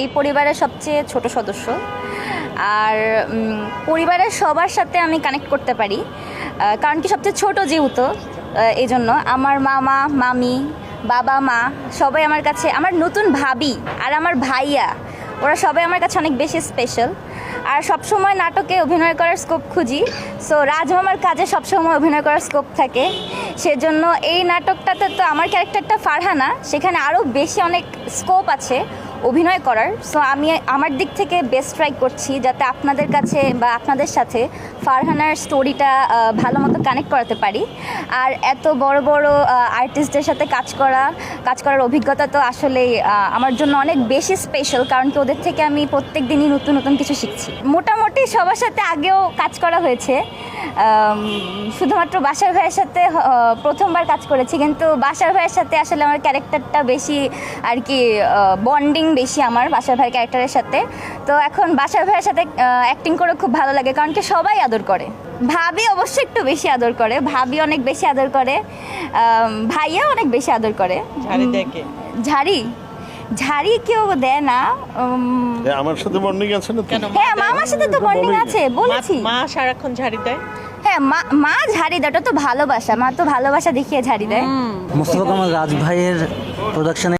এই পরিবারের সবচেয়ে ছোট সদস্য। আর পরিবারের সবার সাথে আমি কানেক্ট করতে পারি। কারণ কি সবচেয়ে ছোট যেহেতু এই জন্য আমার মামা, মামি, বাবা, মা সবাই আমার কাছে, আমার নতুন ভাবি আর আমার ভাইয়া, ওরা সবাই আমার কাছে অনেক বেশি স্পেশাল আর সবসময় নাটকে অভিনয় করার স্কোপ খুঁজি। সো রাজমামার কাজে সবসময় অভিনয় করার স্কোপ থাকে। সেজন্য এই নাটকটাতে তো আমার ক্যারেক্টারটা ফারহানা, সেখানে আরও বেশি অনেক স্কোপ আছে। অভিনয় করার। সো আমি আমার দিক থেকে বেস্ট ট্রাই করছি যাতে আপনাদের কাছে বা আপনাদের সাথে ফারহানার স্টোরিটা ভালো মতো কানেক্ট করাতে পারি। আর এত বড় বড় আর্টিস্টদের সাথে কাজ করা, কাজ করার অভিজ্ঞতা তো আসলে আমার জন্য অনেক বেশি স্পেশাল কারণ কি ওদের থেকে আমি প্রত্যেক দিনই নতুন নতুন কিছু শিখছি। মোটামুটি সবার সাথে আগেও কাজ করা হয়েছে। শুধুমাত্র বাসার ভাইয়ের সাথে প্রথমবার কাজ করেছি কিন্তু বাসার ভাইয়ের সাথে আসলে আমার ক্যারেক্টারটা বেশি আর কি বন্ডিং বেশি আমার বাসার ভাইয়ের ক্যারেক্টারের সাথে। তো এখন বাসার ভাইয়ের সাথে অ্যাক্টিং করে খুব ভালো লাগে কারণ কি সবাই আদর করে। ভাবি অবশ্যই একটু বেশি আদর করে ভাবি অনেক বেশি আদর করে ভাইয়া অনেক বেশি আদর করে। ঝাড়ি? ঝাড়ি কেউ দেয় না উম, আমার সাথে বন্ডিং আছে না মা হ্যাঁ মামার সাথে তো বন্ডিং আছে বলেছি। মা সারাক্ষণ ঝাড়ি দেয়? হ্যাঁ মা মা ঝাড়ি দেয় ওটা তো ভালোবাসা। মা তো ভালোবাসা দেখিয়ে ঝাড়ি দেয়। মোস্তফা কামাল রাজ ভাইয়ের প্রোডাকশনে